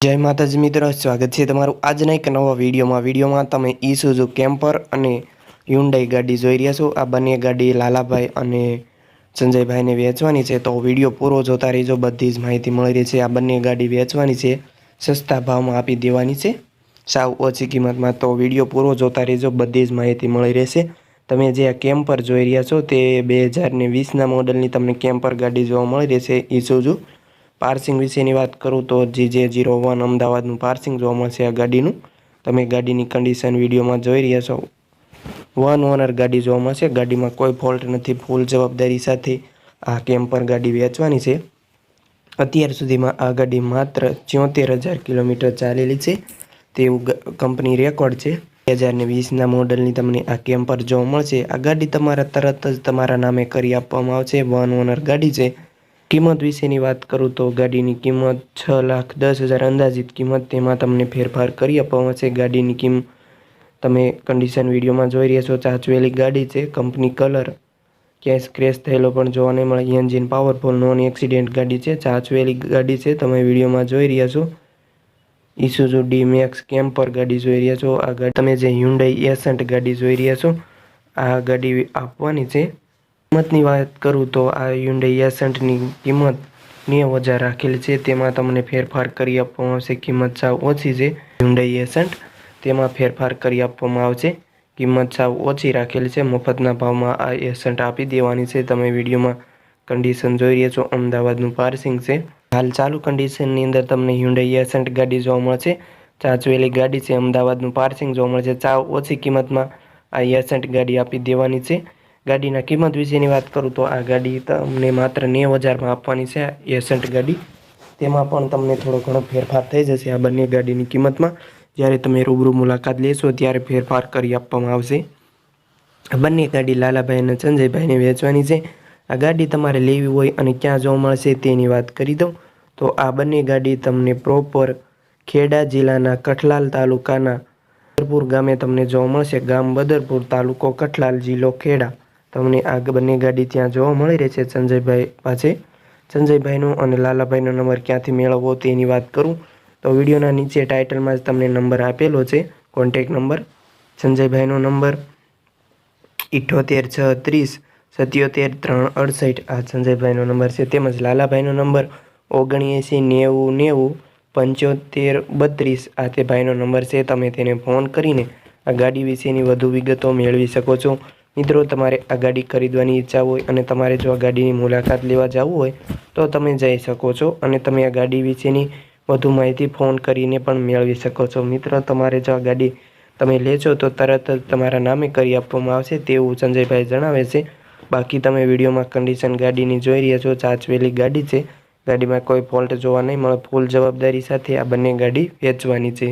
જય માતાજી મિત્રો, સ્વાગત છે તમારું આજના એક નવા વિડીયોમાં. વિડીયોમાં તમે ઈસુઝુ કેમ્પર અને હ્યુન્ડાઈ ગાડી જોઈ રહ્યા છો. આ બંને ગાડી લાલાભાઈ અને સંજયભાઈને વેચવાની છે. તો વીડિયો પૂરો જોતા રહેજો, બધી જ માહિતી મળી રહી છે. આ બંને ગાડી વેચવાની છે, સસ્તા ભાવમાં આપી દેવાની છે. સાવ ઓછી કિંમતમાં તો વીડિયો પૂરો જોતા રહેજો, બધી જ માહિતી મળી રહેશે તમે જે આ કેમ્પર જોઈ રહ્યા છો તે બે હજારને વીસના મોડલની તમને કેમ્પર ગાડી જોવા મળી રહેશે ઈસુઝુ. પાર્સિંગ વિશેની વાત કરું તો જી જે જીરો વન અમદાવાદનું પાર્સિંગ જોવા મળશે આ ગાડીનું. તમે ગાડીની કન્ડિશન વિડીયોમાં જોઈ રહ્યા છો. વન ઓનર ગાડી જોવા મળશે. ગાડીમાં કોઈ ફોલ્ટ નથી. ફૂલ જવાબદારી સાથે આ કેમ્પર ગાડી વેચવાની છે. અત્યાર સુધીમાં આ ગાડી માત્ર ચોતેર હજાર કિલોમીટર ચાલેલી છે. તેવું કંપની રેકોર્ડ છે. બે હજાર ને વીસના મોડલની તમને આ કેમ્પર જોવા મળશે. આ ગાડી તમારા તરત જ તમારા નામે કરી આપવામાં આવશે. વન ઓનર ગાડી છે. કિંમત વિશેની વાત કરું તો ગાડીની કિંમત છ લાખ દસ હજાર અંદાજિત કિંમત. તેમાં તમને ફેરફાર કરી આપવામાં આવશે. ગાડીની કિંમત તમે કન્ડિશન વિડીયોમાં જોઈ રહ્યા છો. ચાચવેલી ગાડી છે. Company colour. ક્યાંય સ્ક્રેચ થયેલો પણ જોવા નહીં મળે. એન્જિન પાવરફુલ નોન એક્સિડેન્ટ ગાડી છે. ચાચવેલી ગાડી છે. તમે વિડીયોમાં જોઈ રહ્યા છો. ઇસુઝુ ડી મેક્સ કેમ્પર ગાડી જોઈ રહ્યા છો. આ ગાડી તમે જે હ્યુન્ડાઈ એસન્ટ ગાડી જોઈ રહ્યા છો. આ ગાડી આપવાની છે. કિંમતની વાત કરું તો આ હ્યુન્ડાઈ એસન્ટની કિંમત નેવ હજાર રાખેલી છે. તેમાં તમને ફેરફાર કરી આપવામાં આવશે. કિંમત સાવ ઓછી છે. હ્યુન્ડાઈ એસન્ટ તેમાં ફેરફાર કરી આપવામાં આવશે. કિંમત સાવ ઓછી રાખેલી છે. મફતના ભાવમાં આ એસન્ટ આપી દેવાની છે. તમે વિડીયોમાં કન્ડિશન જોઈ રહ્યા છો. અમદાવાદનું પાર્સિંગ છે. હાલ ચાલુ કન્ડિશનની અંદર તમને હ્યુન્ડાઈ એસન્ટ ગાડી જોવા મળશે. ચાચવેલી ગાડી છે. અમદાવાદનું પાર્સિંગ જોવા મળશે. સાવ ઓછી કિંમતમાં આ એસન્ટ ગાડી આપી દેવાની છે. ગાડીના કિંમત વિશેની વાત કરું તો આ ગાડી તમને માત્ર નેવ હજારમાં આપવાની છે એસન્ટ ગાડી. તેમાં પણ તમને થોડો ઘણો ફેરફાર થઈ જશે આ બંને ગાડીની કિંમતમાં. જ્યારે તમે રૂબરૂ મુલાકાત લેશો, ત્યારે ફેરફાર કરી આપવામાં આવશે. આ બંને ગાડી લાલાભાઈ અને સંજયભાઈને વેચવાની છે. આ ગાડી તમારે લેવી હોય અને ક્યાં જોવા મળશે તેની વાત કરી દઉં. તો આ બંને ગાડી તમને પ્રોપર ખેડા જિલ્લાના કઠલાલ તાલુકાના બદરપુર ગામે તમને જોવા મળશે. ગામ બદરપુર તાલુકો કઠલાલ જિલ્લો ખેડા. તમને આ બંને ગાડી ત્યાં જોવા મળી રહે છે. સંજયભાઈ પાસે. સંજયભાઈનો અને લાલાભાઈનો નંબર ક્યાંથી મેળવવો તેની વાત કરું. તો વિડીયોના નીચે ટાઇટલમાં જ તમને નંબર આપેલો છે. Contact number. સંજયભાઈનો નંબર ઇઠ્ઠોતેર છ ત્રીસ સત્યોતેર ત્રણ અડસઠ. આ સંજયભાઈનો નંબર છે. તેમજ લાલાભાઈનો નંબર ઓગણએંસી નેવું નેવું, પંચોતેર બત્રીસ. આ તે ભાઈનો નંબર છે. તમે તેને ફોન કરીને આ ગાડી વિશેની વધુ વિગતો મેળવી શકો છો. મિત્રો, તમારે આ ગાડી ખરીદવાની ઈચ્છા હોય અને તમારે જો આ ગાડીની મુલાકાત લેવા જવું હોય, તો તમે જઈ શકો છો અને તમે આ ગાડી વિશેની વધુ માહિતી ફોન કરીને પણ મેળવી શકો છો. મિત્રો, તમારે જો આ ગાડી તમે લેજો તો તરત જ તમારા નામે કરી આપવામાં આવશે તેવું સંજયભાઈ જણાવે છે. બાકી તમે વિડીયોમાં કન્ડિશન ગાડીની જોઈ રહ્યા છો ચાચવેલી ગાડી છે. ગાડીમાં કોઈ ફોલ્ટ જોવા નહીં મળે ફૂલ જવાબદારી સાથે આ બંને ગાડી વેચવાની છે.